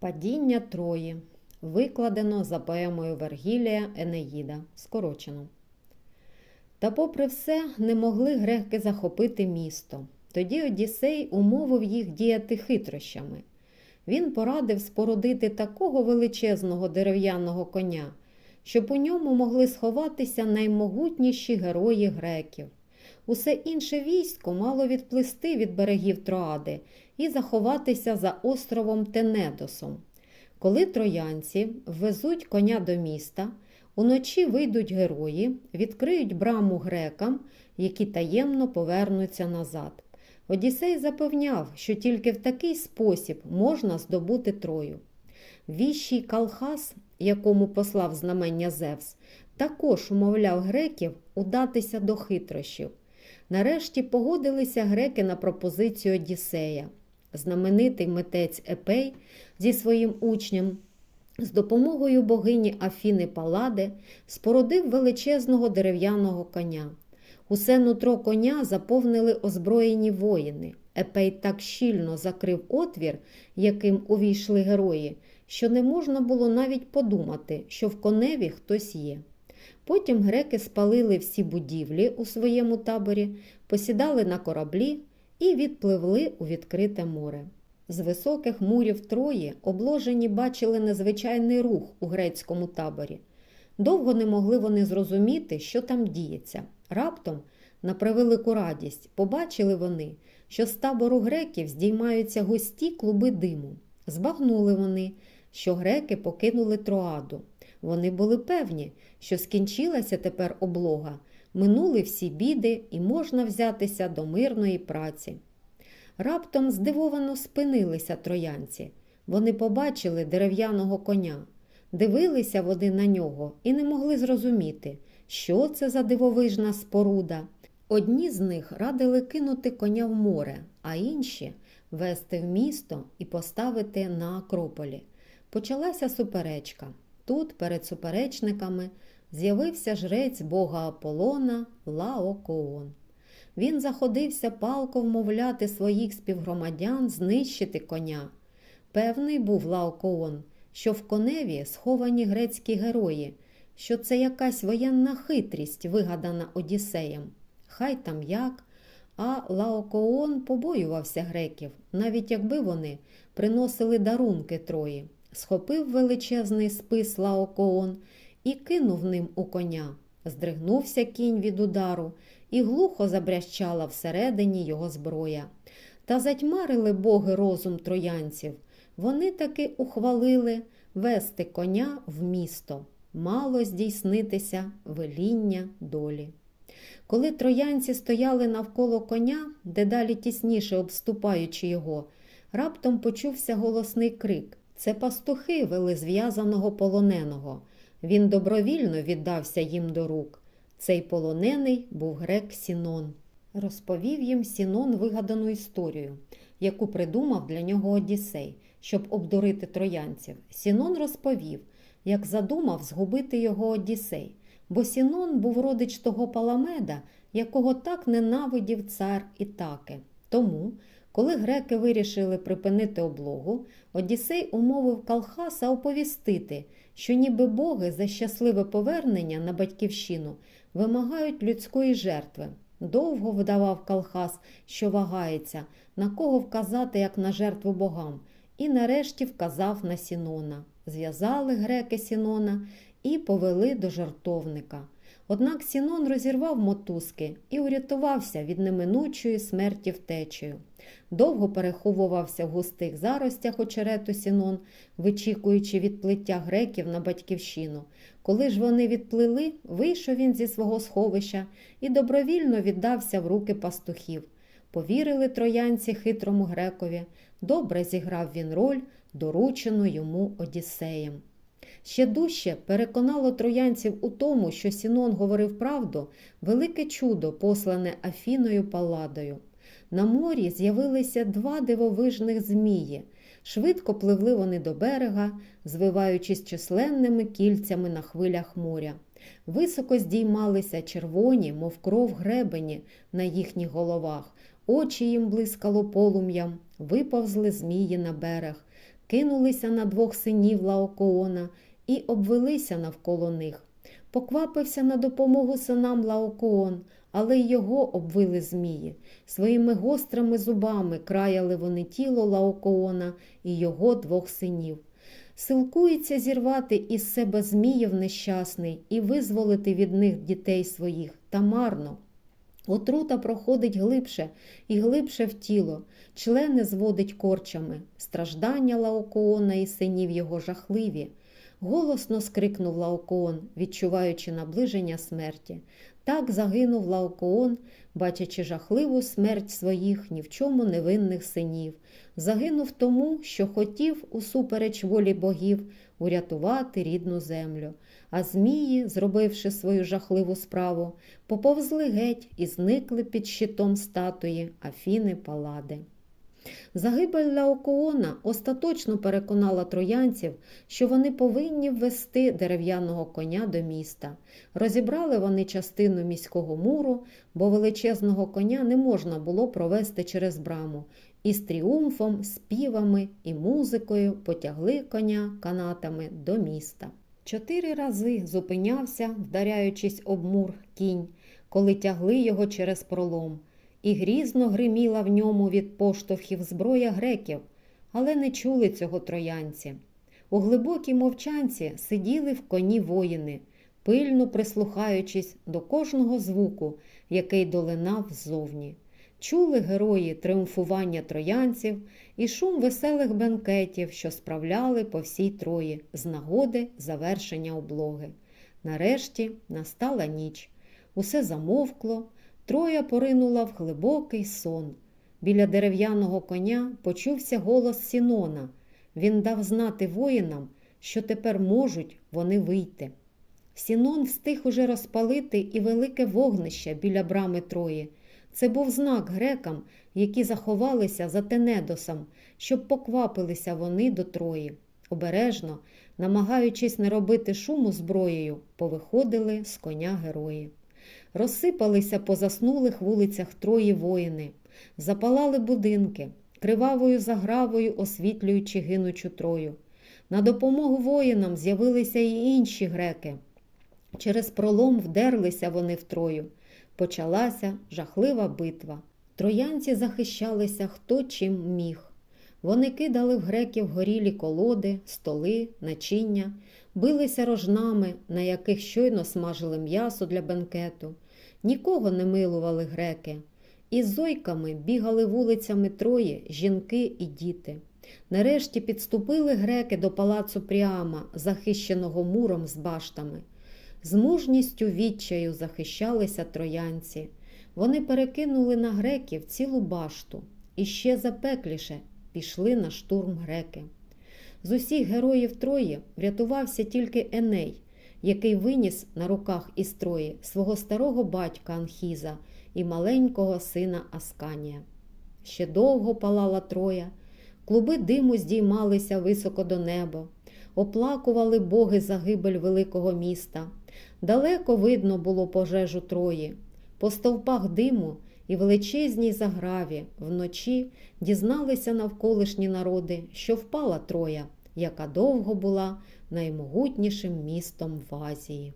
Падіння Трої викладено за поемою Вергілія Енеїда. Скорочено. Та, попри все, не могли греки захопити місто. Тоді Одіссей умовив їх діяти хитрощами. Він порадив спорудити такого величезного дерев'яного коня, щоб у ньому могли сховатися наймогутніші герої греків. Усе інше військо мало відплисти від берегів Троади і заховатися за островом Тенедосом. Коли троянці ввезуть коня до міста, уночі вийдуть герої, відкриють браму грекам, які таємно повернуться назад. Одіссей запевняв, що тільки в такий спосіб можна здобути Трою. Віщий Калхас, якому послав знамення Зевс, також умовляв греків удатися до хитрощів. Нарешті погодилися греки на пропозицію Одіссея. Знаменитий митець Епей зі своїм учнем з допомогою богині Афіни Палади спорудив величезного дерев'яного коня. Усе нутро коня заповнили озброєні воїни. Епей так щільно закрив отвір, яким увійшли герої, що не можна було навіть подумати, що в коневі хтось є. Потім греки спалили всі будівлі у своєму таборі, посідали на кораблі і відпливли у відкрите море. З високих мурів Трої обложені бачили незвичайний рух у грецькому таборі. Довго не могли вони зрозуміти, що там діється. Раптом, на превелику радість, побачили вони, що з табору греків здіймаються густі клуби диму. Збагнули вони, що греки покинули Троаду. Вони були певні, що скінчилася тепер облога, минули всі біди і можна взятися до мирної праці. Раптом здивовано спинилися троянці. Вони побачили дерев'яного коня, дивилися вони на нього і не могли зрозуміти, що це за дивовижна споруда. Одні з них радили кинути коня в море, а інші вести в місто і поставити на Акрополі. Почалася суперечка. Тут, перед суперечниками, з'явився жрець бога Аполлона Лаокоон. Він заходився палко вмовляти своїх співгромадян знищити коня. Певний був Лаокоон, що в коневі сховані грецькі герої, що це якась воєнна хитрість, вигадана Одіссеєм. Хай там як, а Лаокоон побоювався греків, навіть якби вони приносили дарунки Трої. Схопив величезний спис Лаокоон і кинув ним у коня. Здригнувся кінь від удару, і глухо забрящала всередині його зброя. Та затьмарили боги розум троянців. Вони таки ухвалили вести коня в місто, мало здійснитися веління долі. Коли троянці стояли навколо коня, дедалі тісніше обступаючи його, раптом почувся голосний крик. Це пастухи вели зв'язаного полоненого. Він добровільно віддався їм до рук. Цей полонений був грек Сінон. Розповів їм Сінон вигадану історію, яку придумав для нього Одіссей, щоб обдурити троянців. Сінон розповів, як задумав згубити його Одіссей, бо Сінон був родич того паламеда, якого так ненавидів цар Ітаки. Тому, коли греки вирішили припинити облогу, Одіссей умовив Калхаса оповістити, що ніби боги за щасливе повернення на батьківщину вимагають людської жертви. Довго видавав Калхас, що вагається, на кого вказати, як на жертву богам, і нарешті вказав на Сінона. Зв'язали греки Сінона і повели до жартовника. Однак Сінон розірвав мотузки і урятувався від неминучої смерті втечею. Довго переховувався в густих заростях очерету Сінон, вичікуючи відплиття греків на батьківщину. Коли ж вони відплили, вийшов він зі свого сховища і добровільно віддався в руки пастухів. Повірили троянці хитрому грекові. Добре зіграв він роль, доручену йому Одіссеєм. Ще дужче переконало троянців у тому, що Сінон говорив правду, велике чудо, послане Афіною Палладою. На морі з'явилися два дивовижних змії. Швидко пливли вони до берега, звиваючись численними кільцями на хвилях моря. Високо здіймалися червоні, мов кров гребені на їхніх головах, очі їм блискало полум'ям, виповзли змії на берег. кинулися на двох синів Лаокоона і обвелися навколо них. Поквапився на допомогу синам Лаокоон, але й його обвили змії. Своїми гострими зубами краяли вони тіло Лаокоона і його двох синів. Силкується зірвати із себе зміїв нещасний і визволити від них дітей своїх, та марно. Отрута проходить глибше і глибше в тіло, члени зводить корчами, страждання Лаокоона і синів його жахливі. Голосно скрикнув Лаокоон, відчуваючи наближення смерті. Так загинув Лаокоон, бачачи жахливу смерть своїх ні в чому невинних синів. Загинув тому, що хотів, усупереч волі богів, урятувати рідну землю. А змії, зробивши свою жахливу справу, поповзли геть і зникли під щитом статуї Афіни Палади. Загибель Лаокоона остаточно переконала троянців, що вони повинні ввести дерев'яного коня до міста. Розібрали вони частину міського муру, бо величезного коня не можна було провести через браму, і з тріумфом, співами і музикою потягли коня канатами до міста. Чотири рази зупинявся, вдаряючись об мур кінь, коли тягли його через пролом і грізно гриміла в ньому від поштовхів зброя греків, але не чули цього троянці. У глибокій мовчанці сиділи в коні воїни, пильно прислухаючись до кожного звуку, який долинав ззовні. Чули герої триумфування троянців і шум веселих бенкетів, що справляли по всій трої з нагоди завершення облоги. Нарешті настала ніч. Усе замовкло, Троя поринула в глибокий сон. Біля дерев'яного коня почувся голос Сінона. Він дав знати воїнам, що тепер можуть вони вийти. Сінон встиг уже розпалити і велике вогнище біля брами Трої. Це був знак грекам, які заховалися за Тенедосом, щоб поквапилися вони до Трої. Обережно, намагаючись не робити шуму зброєю, повиходили з коня герої. Розсипалися по заснулих вулицях Трої воїни, запалали будинки, кривавою загравою освітлюючи гинучу Трою. На допомогу воїнам з'явилися і інші греки. Через пролом вдерлися вони в Трою. Почалася жахлива битва. Троянці захищалися хто чим міг. Вони кидали в греків горілі колоди, столи, начиння, билися рожнами, на яких щойно смажили м'ясо для бенкету. Нікого не милували греки. Із зойками бігали вулицями троє жінки і діти. Нарешті підступили греки до палацу Пріама, захищеного муром з баштами. З мужністю відчаю захищалися троянці. Вони перекинули на греків цілу башту і ще запекліше пішли на штурм греки. З усіх героїв Трої врятувався тільки Еней, який виніс на руках із Трої свого старого батька Анхіза і маленького сина Асканія. Ще довго палала Троя, клуби диму здіймалися високо до неба, оплакували боги загибель великого міста. Далеко видно було пожежу Трої. По стовпах диму і величезній заграві вночі дізналися навколишні народи, що впала Троя, яка довго була наймогутнішим містом в Азії.